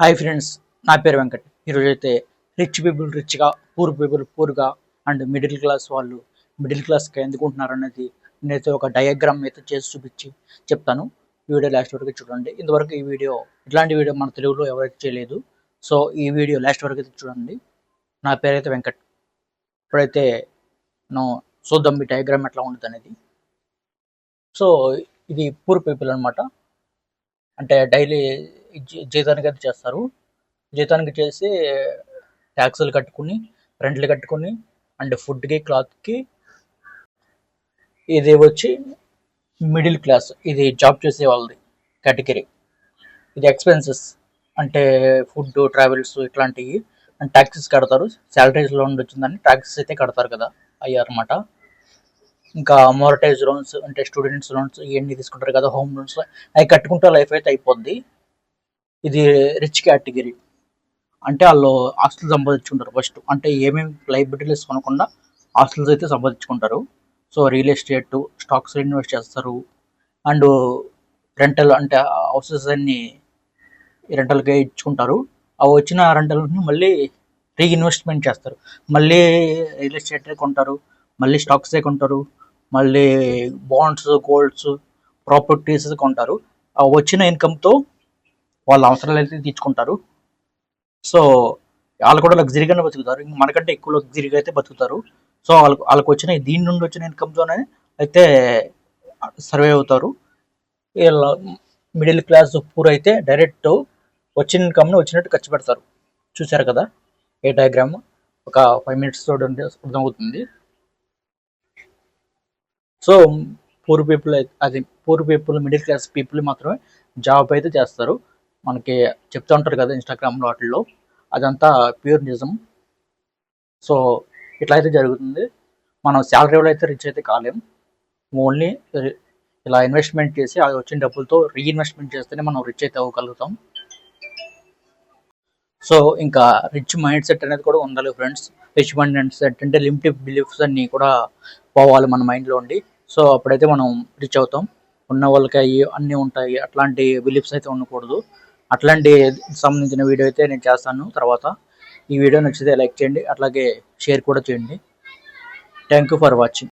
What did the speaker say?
Hi friends నా పేరు వెంకట్. ఈరోజు అయితే రిచ్ పీపుల్ రిచ్గా పూర్ పీపుల్ పూర్గా అండ్ మిడిల్ క్లాస్ వాళ్ళు మిడిల్ క్లాస్గా ఎందుకుంటున్నారు అనేది నేనైతే ఒక డయాగ్రామ్ అయితే చేసి చూపించి చెప్తాను. ఈ వీడియో లాస్ట్ వరకు చూడండి. ఇంతవరకు ఈ వీడియో ఇట్లాంటి వీడియో మన తెలుగులో ఎవరైతే చేయలేదు సో ఈ వీడియో లాస్ట్ వరకు అయితే చూడండి. నా పేరు అయితే వెంకట్. ఇప్పుడైతే నేను చూద్దాం ఈ డయాగ్రామ్ ఎట్లా ఉంటుంది అనేది. సో ఇది పూర్ పీపుల్ అన్నమాట. అంటే డైలీ జీతానికి అయితే చేస్తారు. జీతానికి చేసి ట్యాక్సులు కట్టుకుని రెంట్లు కట్టుకుని అండ్ ఫుడ్కి క్లాత్కి ఇది వచ్చి మిడిల్ క్లాస్. ఇది జాబ్ చేసే వాళ్ళది కేటగిరీ. ఇది ఎక్స్పెన్సెస్. అంటే ఫుడ్ ట్రావెల్స్ ఇట్లాంటివి. అండ్ ట్యాక్సెస్ కడతారు. శాలరీస్ లోన్ వచ్చిందని ట్యాక్సెస్ అయితే కడతారు కదా అయ్యారన్నమాట ఇంకా మోరటైజ్ లోన్స్ అంటే స్టూడెంట్స్ లోన్స్ ఇవన్నీ తీసుకుంటారు కదా హోమ్ లోన్స్. అవి కట్టుకుంటే లైఫ్ అయితే అయిపోద్ది. ఇది రిచ్ కేటగిరీ అంటే వాళ్ళు ఆస్తులు సంపాదించుకుంటారు ఫస్ట్ అంటే ఏమేమి లైబిలిటీస్ కొనకుండా ఆస్తులు అయితే సంపాదించుకుంటారు. So real estate stocks invest చేస్తారు. అండ్ రెంటల్ అంటే హౌసెస్ అన్ని రెంటల్గా ఇచ్చుకుంటారు. అవి వచ్చిన రెంటల్ని మళ్ళీ రీఇన్వెస్ట్మెంట్ చేస్తారు. మళ్ళీ రియల్ ఎస్టేట్ కొంటారు. మళ్ళీ స్టాక్సే కొంటారు. మళ్ళీ బాండ్స్ గోల్డ్స్ ప్రాపర్టీస్ కొంటారు. వచ్చిన ఇన్కమ్తో వాళ్ళ అవసరాలు అయితే తీర్చుకుంటారు. సో వాళ్ళు కూడా లగ్జరీగానే బతుకుతారు. ఇంక మనకంటే ఎక్కువ లగ్జరీగా అయితే బతుకుతారు. సో వాళ్ళకు వాళ్ళకి వచ్చిన దీని నుండి వచ్చిన ఇన్కమ్తోనే అయితే సర్వే అవుతారు. వీళ్ళ మిడిల్ క్లాస్ పూర్ అయితే డైరెక్ట్ వచ్చిన ఇన్కమ్ని వచ్చినట్టు ఖర్చు పెడతారు. చూశారు కదా? ఏ డయాగ్రామ్? ఒక ఫైవ్ మినిట్స్ చూడండి అర్థమవుతుంది. సో పూర్ పీపుల్ అది poor people middle class people మాత్రమే జాబ్ అయితే చేస్తారు. మనకి చెప్తూ ఉంటారు కదా ఇన్స్టాగ్రామ్లో వాటిల్లో అదంతా ప్యూర్ నిజం. సో ఇట్లా అయితే జరుగుతుంది. మనం శాలరీలో అయితే రిచ్ అయితే కాలేం. ఓన్లీ ఇలా ఇన్వెస్ట్మెంట్ చేసి అది వచ్చిన డబ్బులతో రీఇన్వెస్ట్మెంట్ చేస్తేనే మనం రిచ్ అయితే అవ్వగలుగుతాం. సో ఇంకా రిచ్ మైండ్ సెట్ అనేది కూడా ఉండాలి ఫ్రెండ్స్ రిచ్ మైండ్ సెట్ అంటే లిమిటెడ్ బిలీఫ్స్ అన్ని కూడా పోవాలి మన మైండ్లో ఉండి. సో అప్పుడైతే మనం రిచ్ అవుతాం. ఉన్న వాళ్ళకి అవి అన్నీ ఉంటాయి. అట్లాంటి బిలీఫ్స్ అయితే ఉండకూడదు. అట్లాంటి సంబంధించిన వీడియో అయితే నేను చేస్తాను. తర్వాత ఈ వీడియో నచ్చితే లైక్ చేయండి. అట్లాగే షేర్ కూడా చేయండి. Thank you for watching